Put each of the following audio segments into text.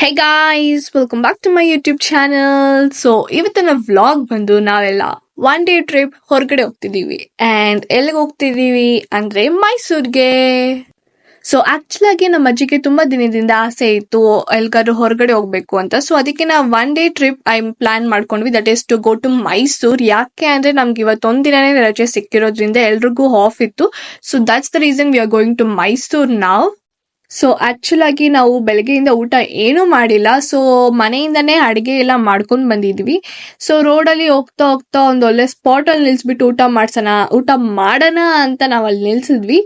Hi guys welcome back to my YouTube channel so ಇವತ್ತಿನ vlog ಬಂದು ನಾವೆಲ್ಲ one day trip ಹೊರಗಡೆ ಹೋಗ್ತಿದ್ದೀವಿ. And ಎಲ್ಲಿಗೆ ಹೋಗ್ತಿದ್ದೀವಿ ಅಂದ್ರೆ ಮೈಸೂರಿಗೆ. ಸೊ ಆಕ್ಚುಲ್ ಆಗಿ ನಮ್ಮ ಅಜ್ಜಿಗೆ ತುಂಬಾ ದಿನದಿಂದ ಆಸೆ ಇತ್ತು ಎಲ್ಗಾದ್ರೂ ಹೊರಗಡೆ ಹೋಗ್ಬೇಕು ಅಂತ. ಸೊ ಅದಕ್ಕೆ ನಾವು one day trip I plan ಮಾಡ್ಕೊಂಡ್ವಿ. That is to go to Mysore. ಯಾಕೆ ಅಂದ್ರೆ ನಮ್ಗೆ ಇವತ್ತೊಂದ್ ದಿನನೇ ರಜೆ ಸಿಕ್ಕಿರೋದ್ರಿಂದ ಎಲ್ರಿಗೂ ಆಫ್ ಇತ್ತು. So that's the reason we are going to Mysore ನಾವ್ ಸೊ ಆಗಿ ನಾವು ಬೆಳಗ್ಗೆಯಿಂದ ಊಟ ಏನೂ ಮಾಡಿಲ್ಲ. ಸೊ ಮನೆಯಿಂದನೇ ಅಡಿಗೆ ಎಲ್ಲ ಮಾಡ್ಕೊಂಡು ಬಂದಿದ್ವಿ. ಸೊ ರೋಡಲ್ಲಿ ಹೋಗ್ತಾ ಹೋಗ್ತಾ ಒಂದು ಒಳ್ಳೆ ಸ್ಪಾಟ್ ಅಲ್ಲಿ ನಿಲ್ಸ್ಬಿಟ್ಟು ಊಟ ಮಾಡ್ಸೋಣ, ಊಟ ಮಾಡೋಣ ಅಂತ ನಾವು ಅಲ್ಲಿ ನಿಲ್ಸಿದ್ವಿ.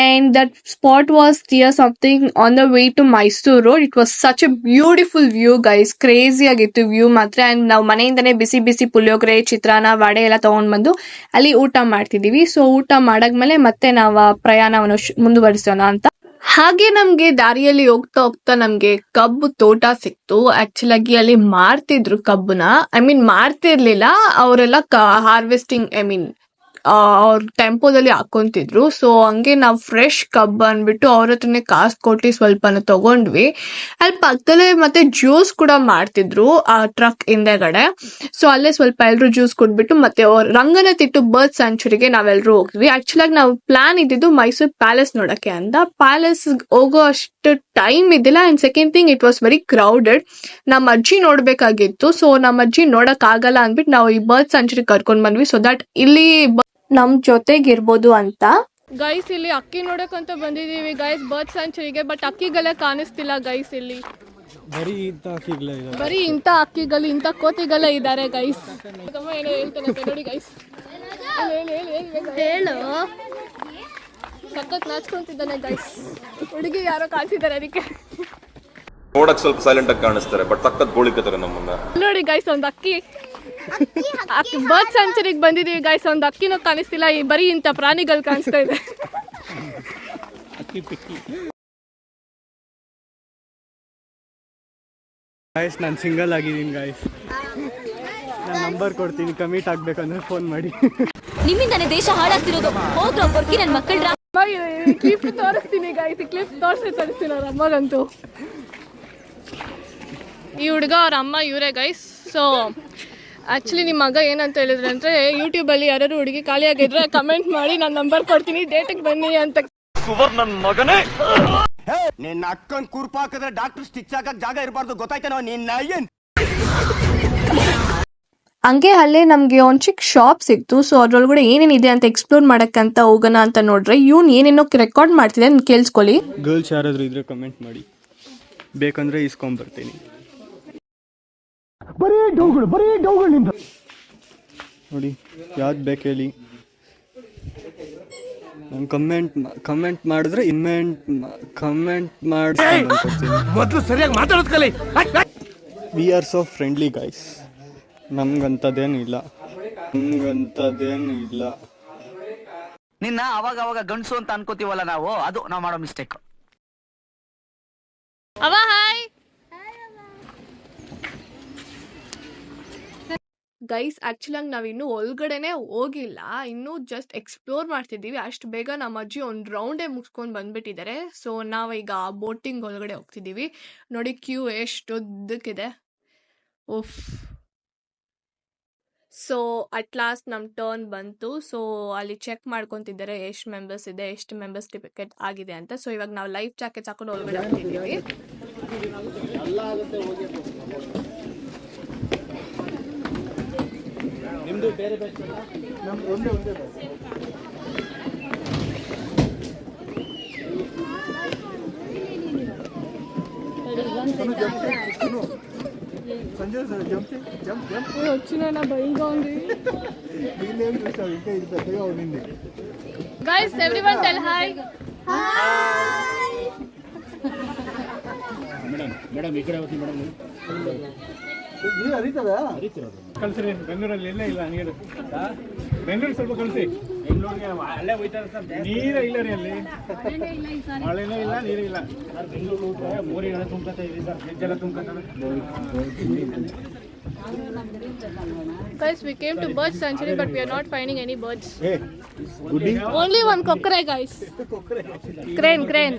And that spot was tear something on the way to Mysuru road it was such a beautiful view guys crazy ಆಗಿತ್ತು ವ್ಯೂ ಮಾತ್ರ. ಅಂಡ್ ನಾವು ಮನೆಯಿಂದನೇ ಬಿಸಿ ಬಿಸಿ ಪುಳಿಯೋಗರೆ, ಚಿತ್ರಾನ್ನ, ವಡೆ ಎಲ್ಲ ತೊಗೊಂಡು ಬಂದು ಅಲ್ಲಿ ಊಟ ಮಾಡ್ತಿದೀವಿ ಸೊ ಊಟ ಮಾಡಾದ್ಮೇಲೆ ಮತ್ತೆ ನಾವು ಪ್ರಯಾಣವನ್ನು ಮುಂದುವರಿಸೋಣ ಅಂತ. ಹಾಗೆ ನಮ್ಗೆ ದಾರಿಯಲ್ಲಿ ಹೋಗ್ತಾ ಹೋಗ್ತಾ ನಮ್ಗೆ ಕಬ್ಬು ತೋಟ ಸಿಕ್ತು. ಆಕ್ಚುಲ್ ಆಗಿ ಅಲ್ಲಿ ಮಾರ್ತಿದ್ರು ಕಬ್ಬುನ. ಐ ಮೀನ್ ಮಾರ್ತಿರ್ಲಿಲ್ಲ, ಅವರೆಲ್ಲ ಹಾರ್ವೆಸ್ಟಿಂಗ್ ಐ ಮೀನ್ ಅವ್ರ ಟೆಂಪೋದಲ್ಲಿ ಹಾಕೊಂತಿದ್ರು. ಸೊ ಹಂಗೆ ನಾವು ಫ್ರೆಶ್ ಕಬ್ ಅನ್ಬಿಟ್ಟು ಅವ್ರ ಹತ್ರನೇ ಕಾಸ್ ಕೊಟ್ಟು ಸ್ವಲ್ಪನ ತಗೊಂಡ್ವಿ. ಅಲ್ಲಿ ಪಕ್ಕದಲ್ಲೇ ಮತ್ತೆ ಜ್ಯೂಸ್ ಕೂಡ ಮಾಡ್ತಿದ್ರು, ಆ ಟ್ರಕ್ ಹಿಂದೆಗಡೆ. ಸೊ ಅಲ್ಲೇ ಸ್ವಲ್ಪ ಎಲ್ರು ಜ್ಯೂಸ್ ಕೊಟ್ಬಿಟ್ಟು ಮತ್ತೆ ರಂಗನ ತಿಟ್ಟು ಬರ್ತ್ ಸೆಂಚುರಿಗೆ ನಾವೆಲ್ಲರೂ ಹೋಗ್ತೀವಿ ಆಕ್ಚುಲ್ ಆಗಿ ನಾವು ಪ್ಲಾನ್ ಇದ್ದಿದ್ದು ಮೈಸೂರು ಪ್ಯಾಲೇಸ್ ನೋಡಕ್ಕೆ ಅಂತ. ಪ್ಯಾಲೇಸ್ ಹೋಗೋ ಅಷ್ಟು ಟೈಮ್ ಇದ್ದಿಲ್ಲ. And second thing it was very crowded ನಮ್ಮ ಅಜ್ಜಿ ನೋಡ್ಬೇಕಾಗಿತ್ತು. ಸೊ ನಮ್ಮ ಅಜ್ಜಿ ನೋಡಕ್ ಆಗಲ್ಲ ಅಂದ್ಬಿಟ್ಟು ನಾವು ಈ ಬರ್ತ್ ಸೆಂಚುರಿ ಕರ್ಕೊಂಡ್ ಬಂದ್ವಿ. ಸೊ ದಟ್ ಇಲ್ಲಿ ನಮ್ ಜೊತೆಗಿರ್ಬೋದು ಅಂತ. ಗೈಸ್ ಇಲ್ಲಿ ಅಕ್ಕಿ ನೋಡಕಂತ ಬಂದಿದೀವಿ ಗೈಸ್ ಬರ್ಡ್ ಸ್ಯಾಂಚುರಿಗೆ ಬಟ್ ಅಕ್ಕಿಗಳೇ ಕಾಣಿಸ್ತಿಲ್ಲ ಗೈಸ್ ಇಲ್ಲಿ. ಬರೀ ಇಂಥ ಅಕ್ಕಿಗಳೇ ಬರೀ ಇಂಥ ಅಕ್ಕಿಗಳು ಇಂಥ ಕೋತಿಗಳೇ ಇದ್ದಾರೆ ಗೈಸ್ ಏನೋ ಹೇಳ್ತಾನೆ ನೋಡಿ ಗೈಸ್ ಹೇಳು ಸಖತ್ ನಾಚ್ಕೊಂತಿದ್ದಾನೆ ಗೈಸ್ ಹುಡುಗಿ ಯಾರೋ ಕಾಣಿಸಿದ್ದಾರೆ ಅದಕ್ಕೆ. ನೋಡಕ್ ಸ್ವಲ್ಪ ಸೈಲೆಂಟ್ ಆಗಿ ಕಾಣಿಸ್ತಾರೆ ಬಟ್ ಸಖತ್ ಗೋಳಿಕತ್ತಾರೆ ನಮ್ಮನ್ನ. ನೋಡಿ ಗೈಸ್ ಒಂದು ಅಕ್ಕಿ ಅಕ್ಕಿ ಬರ್ಡ್ ಸೆಂಚುರಿಗೆ ಬಂದಿದ್ದೀವಿ ಗಾಯ್ಸ್ ಒಂದು ಅಕ್ಕಿನೂ ಕಾಣಿಸ್ತಿಲ್ಲ. ಈ ಬರೀ ಇಂಥ ಪ್ರಾಣಿಗಳು ಕಾಣಿಸ್ತಾ ಇದೆ. ಅಕ್ಕಿ ಪಿಕ್ಕಿ ಗಾಯ್ಸ್ ನಾನು ಸಿಂಗಲ್ ಆಗಿದ್ದೀನಿ ಗಾಯ್ಸ್ ನಾನು ನಂಬರ್ ಕೊಡ್ತೀನಿ. ಕಮಿಟ್ ಆಗ್ಬೇಕಂದ್ರೆ ಫೋನ್ ಮಾಡಿ. ನಿಮ್ಮಿಂದಾನೇ ದೇಶ ಹಾಳಾಗ್ತಿರೋದು. ಹೋಗ್ರ ಬರ್ಕಿ ನನ್ನ ಮಕ್ಕಳ ಕ್ಲಿಪ್ ತೋರಿಸ್ತೀನಿ ಗಾಯ್ಸ್ ಕ್ಲಿಪ್ ತೋರಿಸಿ ತೋರಿಸ್ತೀನಿ ಅವ್ರ ಅಮ್ಮಗಂತೂ. ಈ ಹುಡುಗ ಅವ್ರ ಅಮ್ಮ ಇವರೇ ಗೈಸ್ ಸೊ ಆ್ಯಕ್ಚುಲಿ ನಿಮ್ಮ ಮಗ ಏನಂತ ಹೇಳಿದ್ರೆ ಅಂದರೆ ಯೂಟ್ಯೂಬಲ್ಲಿ ಯಾರು ಹುಡುಗಿ ಖಾಲಿಯಾಗಿದ್ರೆ ಕಮೆಂಟ್ ಮಾಡಿ ನಾನು ನಂಬರ್ ಕೊಡ್ತೀನಿ ಡೇಟಿಗೆ ಬನ್ನಿ ಅಂತ. ನಿನ್ನ ಅಕ್ಕನ್ ಕುರ್ಪ ಹಾಕಿದ್ರೆ ಡಾಕ್ಟರ್ ಸ್ಟಿಚ್ ಹಾಕಕ್ ಜಾಗ ಇರಬಾರ್ದು ಗೊತ್ತಾಯ್ತೇನೋ? ನಿನ್ನ ಏನ್ ಹಂಗೆ ಅಲ್ಲೇ ನಮಗೆ ಒಂದು ಚಿಕ್ಕ ಶಾಪ್ ಸಿಕ್ತು ಸೊ ಅದ್ರೊಳಗಡೆ ಏನೇನಿದೆ ಅಂತ ಎಕ್ಸ್ಪ್ಲೋರ್ ಮಾಡಕ್ಕಂತ ಹೋಗೋಣ ಅಂತ ನೋಡ್ರೆ ಇವ್ನು ಏನೇನೋ ರೆಕಾರ್ಡ್ ಮಾಡ್ತಿದೆ ಅಂತ ಕೇಳಿಸ್ಕೊಳ್ಳಿ. ಗರ್ಲ್ಸ್ ಯಾರಾದರೂ ಇದ್ರೆ ಕಮೆಂಟ್ ಮಾಡಿ. ಬೇಕಂದ್ರೆ ಇಸ್ಕೊಂಬರ್ತೀನಿ ನೋಡಿ ಯಾವ್ದು ಬೇಕು ಹೇಳಿ. ನಾನು ಕಮೆಂಟ್ ಕಮೆಂಟ್ ಮಾಡಿದ್ರೆ ಇನ್ಮೆಂಟ್ ಕಮೆಂಟ್ ಮಾಡ್ತೀನಿ ಮೊದಲು ಸರಿಯಾಗಿ ಮಾತಾಡೋದು ಕಲಿ we are so friendly guys ನಮ್ಗಂಥದ್ದೇನು ಇಲ್ಲ ನಮ್ಗಂಥದ್ದೇನು ಇಲ್ಲ ನಿನ್ನ ಅವಾಗ ಅವಾಗ ಗಂಡಸು ಅಂತ ಅನ್ಕೋತೀವಲ್ಲ ನಾವು? ಅದು ನಾವು ಮಾಡೋ ಮಿಸ್ಟೇಕ್ ಅವ ಹಾಯ್ ಗೈಸ್ ಆ್ಯಕ್ಚುಲಾಗಿ ನಾವು ಇನ್ನೂ ಒಳಗಡೆನೆ ಹೋಗಿಲ್ಲ. ಇನ್ನೂ ಜಸ್ಟ್ ಎಕ್ಸ್ಪ್ಲೋರ್ ಮಾಡ್ತಿದ್ದೀವಿ. ಅಷ್ಟು ಬೇಗ ನಮ್ಮ ಅಜ್ಜಿ ಒಂದು ರೌಂಡೇ ಮುಗಿಸ್ಕೊಂಡು ಬಂದ್ಬಿಟ್ಟಿದ್ದಾರೆ. ಸೊ ನಾವೀಗ ಬೋಟಿಂಗ್ ಒಳಗಡೆ ಹೋಗ್ತಿದ್ದೀವಿ. ನೋಡಿ ಕ್ಯೂ ಎಷ್ಟು ಉದ್ದಕ್ಕಿದೆ ಉಫ್. ಸೊ, ಅಟ್ ಲಾಸ್ಟ್ ನಮ್ಮ ಟರ್ನ್ ಬಂತು. ಸೊ, ಅಲ್ಲಿ ಚೆಕ್ ಮಾಡ್ಕೊತಿದ್ದಾರೆ ಎಷ್ಟು ಮೆಂಬರ್ಸ್ ಇದೆ, ಎಷ್ಟು ಮೆಂಬರ್ಸ್ ಟಿಕೆಟ್ ಆಗಿದೆ ಅಂತ. ಸೊ, ಇವಾಗ ನಾವು ಲೈಫ್ ಜಾಕೆಟ್ ಹಾಕೊಂಡು ಒಳಗಡೆ ಹೋಗ್ತಿದ್ದೀವಿ. రెండు ಬೇರೆ ಬೇಕು ನಮ್ಗೆ ಒಂದು ಒಂದೇ ಬೇಕು భయంగా ఉంది. వీళ్ళేం చూసావు ఇది పెద్దగా ఉండింది. మేడం ఇక్కడ అవుతుంది మేడం ಕಳ್ಸ್ರಿ ಬೆಂಗಳೂರಲ್ಲಿ ಎಲ್ಲೇ ಇಲ್ಲ ನೀರು. ಬೆಂಗಳೂರು ಸ್ವಲ್ಪ ಕಳಿಸಿ. ಬೆಂಗಳೂರಿಗೆ ಅಲ್ಲೇ ಹೋಯ್ತಾರೆ ಸರ್ ನೀರೇ ಇಲ್ಲ ರೀ ಅಲ್ಲಿ. ಮಳೆನೂ ಇಲ್ಲ ನೀರೇ ಇಲ್ಲ. ಸರ್ ಬೆಂಗಳೂರು ಮೋರಿಗೆಲ್ಲ ತುಂಬ್ಕತ್ತ ಇದೆ ಸರ್ ಗೆಜ್ಜೆಲ್ಲ ತುಂಬ್ಕತ್ತವೆ Guys, we came to bird sanctuary, but we are not finding any birds. ಗುಡ್ಡಿ? Only one cockroach, guys. Crane, crane.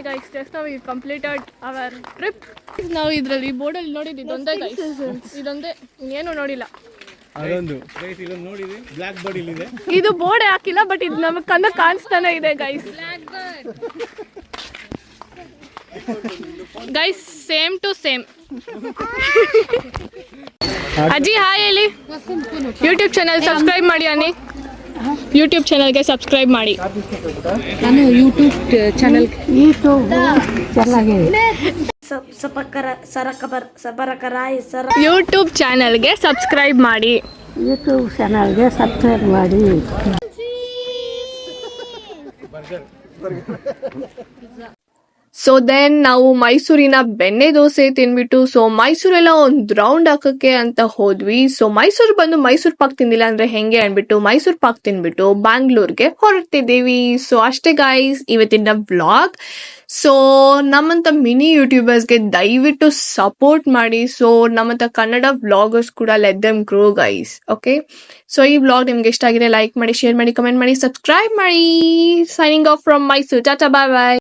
Hi guys just ನಾವು ಈಗ ಕಂಪ್ಲೀಟೆಡ್ ಅವರ್ ಟ್ರಿಪ್ ನಾವು ಇದರಲ್ಲಿ ಬೋರ್ಡಲ್ಲಿ ನೋಡಿದ್ದು ಇದೊಂದೇ ಗೈಸ್ ಇದೊಂದೇ ಇನ್ನೇನು ನೋಡಿಲ್ಲ. ಅದೊಂದು. ಗೈಸ್ ಇದೊಂದು ನೋಡಿರಿ ಬ್ಲ್ಯಾಕ್ ಬರ್ಡ್ ಇಲ್ಲಿದೆ. ಇದು ಬೋರ್ಡ್ ಹಾಕಿಲ್ಲ ಬಟ್ ಇದು ನಮಗೆ ಕಣ್ಣ ಕಾಣಿಸ್ತಾನೆ ಇದೆ guys guys same to same ಅಜ್ಜಿ ಹಾಯ್ ಹೇಳಿ ಯೂಟ್ಯೂಬ್ ಚಾನಲ್ ಸಬ್ಸ್ಕ್ರೈಬ್ ಮಾಡಿ ಅನ್ನಿ ಯೂಟ್ಯೂಬ್ ಚಾನಲ್ಗೆ ಸಬ್ಸ್ಕ್ರೈಬ್ ಮಾಡಿ. ನಾನು ಯೂಟ್ಯೂಬ್ ಚಾನಲ್ ಯೂಟ್ಯೂಬ್ ಚೆನ್ನಾಗಿದೆ ಸಪಕರ ಸರಕಬರ್ ಸಬರಕರಾಯಿ ಸರ ಯೂಟ್ಯೂಬ್ ಚಾನಲ್ಗೆ ಸಬ್ಸ್ಕ್ರೈಬ್ ಮಾಡಿ. ಯೂಟ್ಯೂಬ್ ಚಾನಲ್ಗೆ ಸಬ್ಸ್ಕ್ರೈಬ್ ಮಾಡಿ. ಸೊ ದೆನ್ ನಾವು ಮೈಸೂರಿನ ಬೆಣ್ಣೆ ದೋಸೆ ತಿನ್ಬಿಟ್ಟು ಸೊ ಮೈಸೂರೆಲ್ಲ ಒಂದು ರೌಂಡ್ ಹಾಕಕ್ಕೆ ಅಂತ ಹೋದ್ವಿ. ಸೊ ಮೈಸೂರು ಬಂದು ಮೈಸೂರು ಪಾಕ್ ತಿಂದಿಲ್ಲ ಅಂದ್ರೆ ಹೆಂಗೆ ಅನ್ಬಿಟ್ಟು ಮೈಸೂರು ಪಾಕ್ ತಿನ್ಬಿಟ್ಟು ಬ್ಯಾಂಗ್ಳೂರ್ಗೆ ಹೊರಡ್ತಿದ್ದೀವಿ ಸೊ ಅಷ್ಟೇ ಗಾಯ್ಸ್ ಇವತ್ತಿನ ವ್ಲಾಗ್ ಸೊ ನಮ್ಮಂತ ಮಿನಿ ಯೂಟ್ಯೂಬರ್ಸ್ಗೆ ದಯವಿಟ್ಟು ಸಪೋರ್ಟ್ ಮಾಡಿ. ಸೊ ನಮ್ಮಂತ ಕನ್ನಡ ವ್ಲಾಗರ್ಸ್ ಕೂಡ let them grow guys okay so ಈ ವ್ಲಾಗ್ ನಿಮ್ಗೆ ಇಷ್ಟ ಆಗಿದೆ ಲೈಕ್ ಮಾಡಿ ಶೇರ್ ಮಾಡಿ ಕಮೆಂಟ್ ಮಾಡಿ ಸಬ್ಸ್ಕ್ರೈಬ್ ಮಾಡಿ. Signing off from Mysuru tata bye bye